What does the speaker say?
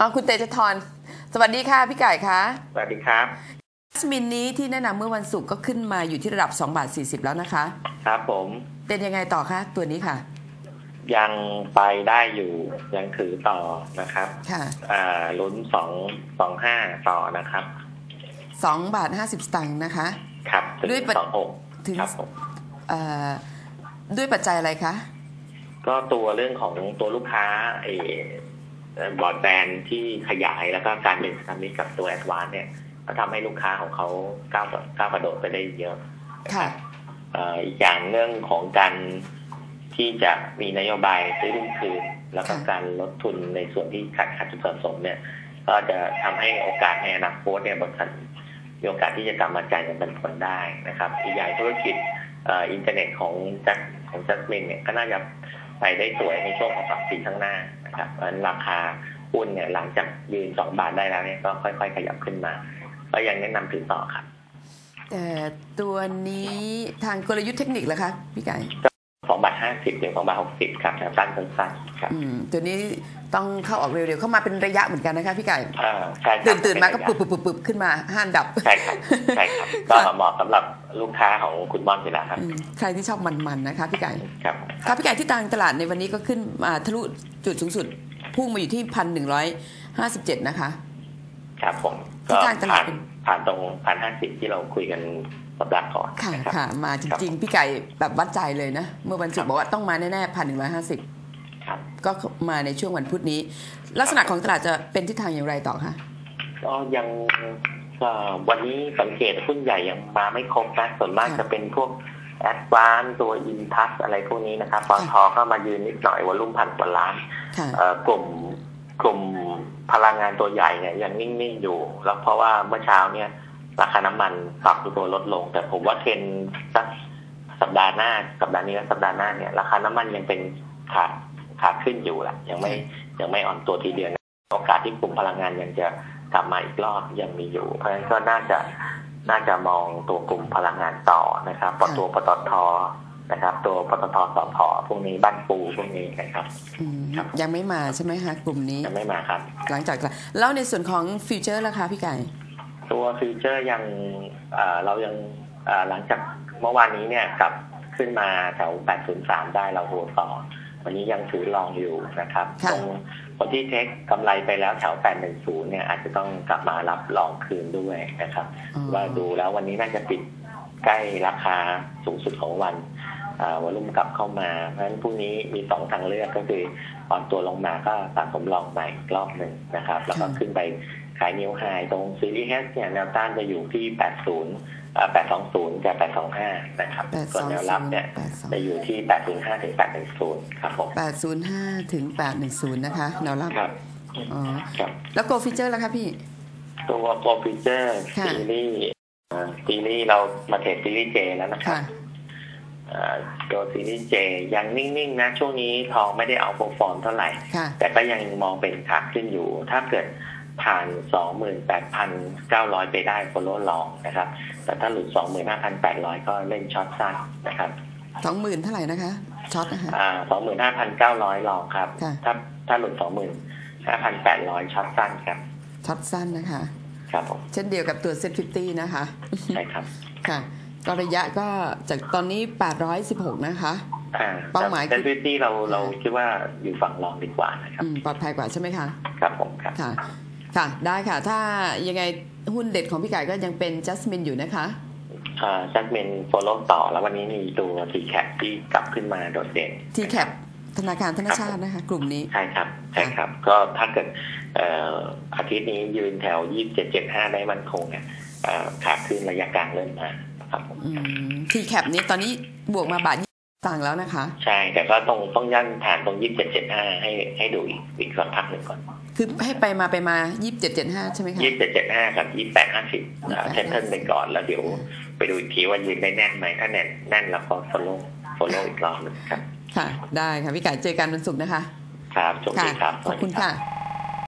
อ๋อคุณเตชะทรสวัสดีค่ะพี่ไก่คะสวัสดีครับจัสมินนี้ที่แนะนำเมื่อวันศุกร์ก็ขึ้นมาอยู่ที่ระดับ2บาท40 แล้วนะคะ ครับผมเป็นยังไงต่อคะตัวนี้ค่ะ ยังไปได้อยู่ยังถือต่อนะครับ ค่ะอ่าลุ้นสองสองห้าต่อนะครับ2บาท50สตางค์นะคะ ครับถึงด้วยปัจสองหกถึงครับผมเอ่อด้วยปัจจัยอะไรคะ ก็ตัวเรื่องของตัวลูกค้าไอ้ บอร์ดแบนด์ที่ขยายแล้วก็การเป็นสามิตกับตัวแอดวานเนี่ย ก็ทำให้ลูกค้าของเขาก้าวก้าวกระโดดไปได้เยอะค่ะเอ่ออีกอย่างเรื่องของการที่จะมีนโยบายซื้อหุ้นคืน แล้วก็ค่ะการลดทุนในส่วนที่ขาดขาดจุดสะสมเนี่ย ก็จะทำให้โอกาสในอนาคตเนี่ยบริษัทมีโอกาสที่จะกลับมาจ่ายเงินปันผลได้นะครับ อีกอย่างธุรกิจเอ่ออินเทอร์เน็ตของจัสของจัสมินเนี่ยก็น่าจะ ไปได้สวยในช่วงของสองปีข้างหน้านะครับเพราะนั้นราคาหุ้นเนี่ยหลังจากยืนสองบาทได้แล้วเนี่ยก็ค่อย ๆ ขยับขึ้นมา ก็ยังแนะนำถือต่อครับแต่ตัวนี้ทางกลยุทธ์เทคนิคเหรอคะพี่ไก่ บาทห้าสิบถึงสองบาทหกสิบครับสั้นสั้นๆครับอืมตัวนี้ต้องเข้าออกเร็วๆ เข้ามาเป็นระยะเหมือนกันนะคะพี่ไก่อ่าใช่ครับตื่นตื่นมาก็เป็ปุ๊บระยะปุ๊บปุ๊บขึ้นมาห้านดับ ใช่ครับใช่ครับ ก็เหมาะสำหรับลูกค้าของคุณบอลอยู่แล้วครับอืมใครที่ชอบมันๆนะคะพี่ไก่ ครับครับพี่ไก่ที่ต่างตลาดในวันนี้ก็ขึ้นมาทะลุจุดสูงสุดพุ่งมาอยู่ที่พันหนึ่งร้อยห้าสิบเจ็ดนะคะ ครับผมที่ก็ทางตลาผ่าดนเป็น ผ่านตรงพันห้าสิบที่เราคุยกันสัปดาห์ก่อนค่ะนะครับค่ะ มาจริง ๆ พี่ไก่แบบวัดใจเลยนะ เมื่อวันศุกร์บอกว่าต้องมาแน่ๆพันหนึ่งร้อยห้าสิบครับก็มาในช่วงวันพุธนี้ ลักษณะของตลาดจะเป็นทิศทางอย่างไรต่อคะก็ยังก็วันนี้สังเกตหุ้นใหญ่ยังมาไม่ครบนะส่วนมากค่ะจะเป็นพวกแอดวานตัวอินทัสอะไรพวกนี้นะครับปอทก็มายืนนิดหน่อยวอลุ่มพันกว่าล้านค่ะเอ่อกลุ่มกลุ่ม พลังงานตัวใหญ่เนี่ยยังนิ่งๆอยู่ แล้วเพราะว่าเมื่อเช้าเนี่ย ราคาน้ำมันปรับตัวลดลง แต่ผมว่าเทรนสักสัปดาห์หน้าสัปดาห์นี้และสัปดาห์หน้าเนี่ย ราคาน้ำมันยังเป็นขาขาขึ้นอยู่แหละยังไม่ยังไม่อ่อนตัวทีเดียวนะโอกาสที่กลุ่มพลังงานยังจะกลับมาอีกรอบยังมีอยู่ เพราะฉะนั้นก็น่าจะน่าจะมองตัวกลุ่มพลังงานต่อนะครับปตัวปตท นะครับ ตัวปตทสพพวกนี้บ้านปูพวกนี้นะครับอืมครับยังไม่มาใช่ไหมคะกลุ่มนี้ยังไม่มาครับ หลังจากแล้วในส่วนของฟิวเจอร์ล่ะคะพี่ไก่ ตัวฟิวเจอร์ยังเอ่อเรายังเอ่อหลังจากเมื่อวานนี้เนี่ยกลับขึ้นมาแถว 803 ได้เราโหต่อวันนี้ยังถือลองอยู่นะครับค่ะตรงคนที่เทคกำไรไปแล้วแถว 810 เนี่ยอาจจะต้องกลับมารับลองคืนด้วยนะครับอ๋อว่าดูแล้ววันนี้น่าจะปิดใกล้ราคาสูงสุดของวันอ่า วอลุ่มกลับเข้ามา เพราะฉะนั้นพรุ่งนี้มีสองทางเลือกก็คืออ่อนตัวลงมาก็สะสมลองใหม่อีกรอบหนึ่งนะครับ แล้วก็ขึ้นไปขายนิวไฮตรงซีรีส์เฮสเนี่ยแนวต้านจะอยู่ที่ 80อ่า820กับ825 นะครับ ส่วนแนวรับเนี่ยจะอยู่ที่ 805 ถึง 810 ครับผม805 ถึง 810 นะคะ แนวรับครับอ๋อครับแล้วโกฟิเจอร์ล่ะคะพี่ ตัวโปรฟิเจอร์ค่ะซีรีส์อ่าซีรีส์เรามาเทรดซีรีส์เจแล้วนะครับค่ะอ่า ตัวซีรีส์เจยังนิ่งๆนะ ช่วงนี้ทองไม่ได้เอาโปรฟอร์มเท่าไหร่ค่ะแต่ก็ยังมองเป็นขาขึ้นอยู่ ถ้าเกิดผ่าน 28,900 ไปได้โฟล o ลองนะครับ แต่ถ้าหลุด 25,800 ก็เล่นช็อตสั้นนะครับ 20,000 เท่าไหร่นะคะช็อตนะคะอ่า25,900 ลองครับค่ะถ้าถ้าหลุด 25,800 ช็อตสั้นครับช็อตสั้นนะคะ ครับผมเช่นเดียวกับตัวเซ็ต50นะคะ ใช่ครับ ค่ะ ก็ระยะก็จากตอนนี้ 816 นะคะอ่าเป้าหมายแต่ฟิตี้เราเราคิดว่าอยู่ฝั่งรองดีกว่านะครับอืมปลอดภัยกว่าใช่ไหมคะ ครับผมครับค่ะ ค่ะ ได้ค่ะ ถ้ายังไงหุ้นเด็ดของพี่ไก่ก็ยังเป็นจัสมินอยู่นะคะอ่าจัสมินโฟล o ต่อแล้ววันนี้มีตัวทีแคปที่กลับขึ้นมาโดดเด่นทีแคปธนาคารธนชาตินะคะ กลุ่มนี้ใช่ครับใช่ครับ ก็ถ้าเกิดเอ่ออาทิตย์นี้ยืนแถว 2775 ได้มันคงเนี่ยเอ่อขาขึ้นระยะกลางเริ่มมา ครับผมทีแคปนี้ตอนนี้บวกมาบาทยี่ต่างค์แล้วนะคะ ใช่ แต่ก็ต้องต้องย่านผ่านตรง2775ให้ให้ดูอีกอีกสักพักหนึ่งก่อน คือให้ไปมาไปมา2775ใช่ไหมคะ2775กับ2850อ่าเทนเทิลไปก่อนแล้วเดี๋ยวไปดูอีกทีว่ายืนได้แน่นไหมถ้าแน่นแน่นแล้วก็โฟล o โฟล o อีกรอบหนึงครับ ค่ะ ได้ค่ะพี่ไก่เจอกันวันศุกร์นะคะ ครับโชคค่ะดีครับขอบคุณสวัสดีรับค่ะ